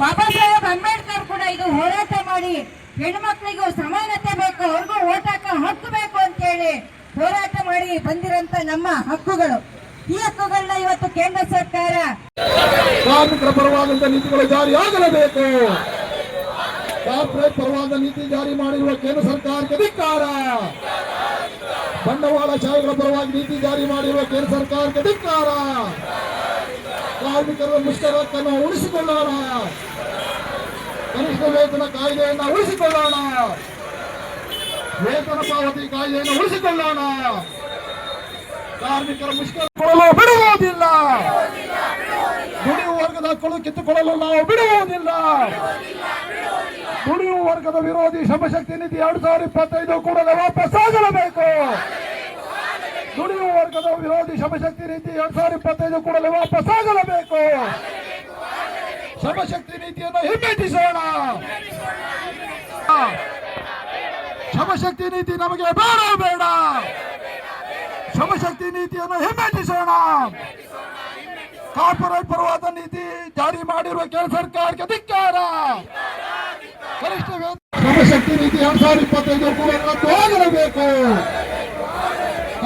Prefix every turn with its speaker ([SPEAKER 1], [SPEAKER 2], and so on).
[SPEAKER 1] ಬಾಬಾ ಸಾಹೇಬ್ ಅಂಬೇಡ್ಕರ್ ಕೂಡ ಇದು ಹೋರಾಟ ಮಾಡಿ ಹೆಣ್ಮಕ್ಳಿಗೂ ಸಮಾನತೆ ಬೇಕು, ಅವ್ರಿಗೂ ಓಟಾಕ ಹಾಕೋ ಹಕ್ಕು ಬೇಕು ಅಂತ ಹೇಳಿ ಹೋರಾಟ ಮಾಡಿ ಬಂದಿರಂತ ನಮ್ಮ ಹಕ್ಕುಗಳು. ಈ ಹಕ್ಕುಗಳನ್ನ ಇವತ್ತು ಕೇಂದ್ರ ಸರ್ಕಾರ
[SPEAKER 2] ಕಾರ್ಮಿಕರ ಪರವಾದಂತ ನೀತಿಗಳು ಜಾರಿಯಾಗಲೇಬೇಕು ಕಾರ್ಪೊರೇಟ್ ಪರವಾದ ನೀತಿ ಜಾರಿ ಮಾಡಿರುವ ಕೇಂದ್ರ ಸರ್ಕಾರಕ್ಕೆ ಧಿಕ್ಕಾರ. ಬಂಡವಾಳಶಾಹಿಗಳ ಪರವಾಗಿ ನೀತಿ ಜಾರಿ ಮಾಡಿರುವ ಕೇಂದ್ರ ಸರ್ಕಾರಕ್ಕೆ ಧಿಕ್ಕಾರ. ಕಾರ್ಮಿಕರ ನಾವು ಉಳಿಸಿಕೊಳ್ಳೋಣ. ಕನಿಷ್ಠ ವೇತನ ಕಾಯ್ದೆಯನ್ನು ಉಳಿಸಿಕೊಳ್ಳೋಣ. ವೇತನ ಪಾವತಿ ಕಾಯ್ದೆಯನ್ನು ಉಳಿಸಿಕೊಳ್ಳೋಣ. ಕಾರ್ಮಿಕರ ಮುಷ್ಕರಗೊಳ್ಳಲು ಬಿಡುವುದಿಲ್ಲ. ದುಡಿಯುವ ವರ್ಗದ ಹಕ್ಕಳು ಕಿತ್ತುಕೊಳ್ಳಲು ನಾವು ಬಿಡುವುದಿಲ್ಲ. ದುಡಿಯುವ ವರ್ಗದ ವಿರೋಧಿ ಶಮಶಕ್ತಿ ನೀತಿ ಎರಡ್ ಸಾವಿರದ ಇಪ್ಪತ್ತೈದು ಕೂಡ ವಾಪಸ್ ಆಗಲೇಬೇಕು ವರ್ಗದ ವಿರೋಧಿ ಶಮಶಕ್ತಿ ನೀತಿ ಎರಡ್ ಸಾವಿರದ ಇಪ್ಪತ್ತೈದು ಕೂಡಲೇ ವಾಪಸ್ ಆಗಲೇಬೇಕು. ಶ್ರಮಶಕ್ತಿ ನೀತಿಯನ್ನು ಹಿಮ್ಮೆಟ್ಟಿಸೋಣ. ಶಮಶಕ್ತಿ ನೀತಿ ನಮಗೆ ಬೇಡ ಬೇಡ. ಶಮಶಕ್ತಿ ನೀತಿಯನ್ನು ಹಿಮ್ಮೆಟ್ಟಿಸೋಣ. ಕಾರ್ಪೊರೇಟ್ ಪರವಾದ ನೀತಿ ಜಾರಿ ಮಾಡಿರುವ ಕೇಂದ್ರ ಸರ್ಕಾರಕ್ಕೆ ಧಿಕ್ಕಾರ. ಕನಿಷ್ಠ ಶ್ರಮಶಕ್ತಿ ನೀತಿ ಎರಡ್ ಸಾವಿರದ ಇಪ್ಪತ್ತೈದು ಕೂಡ ರದ್ದು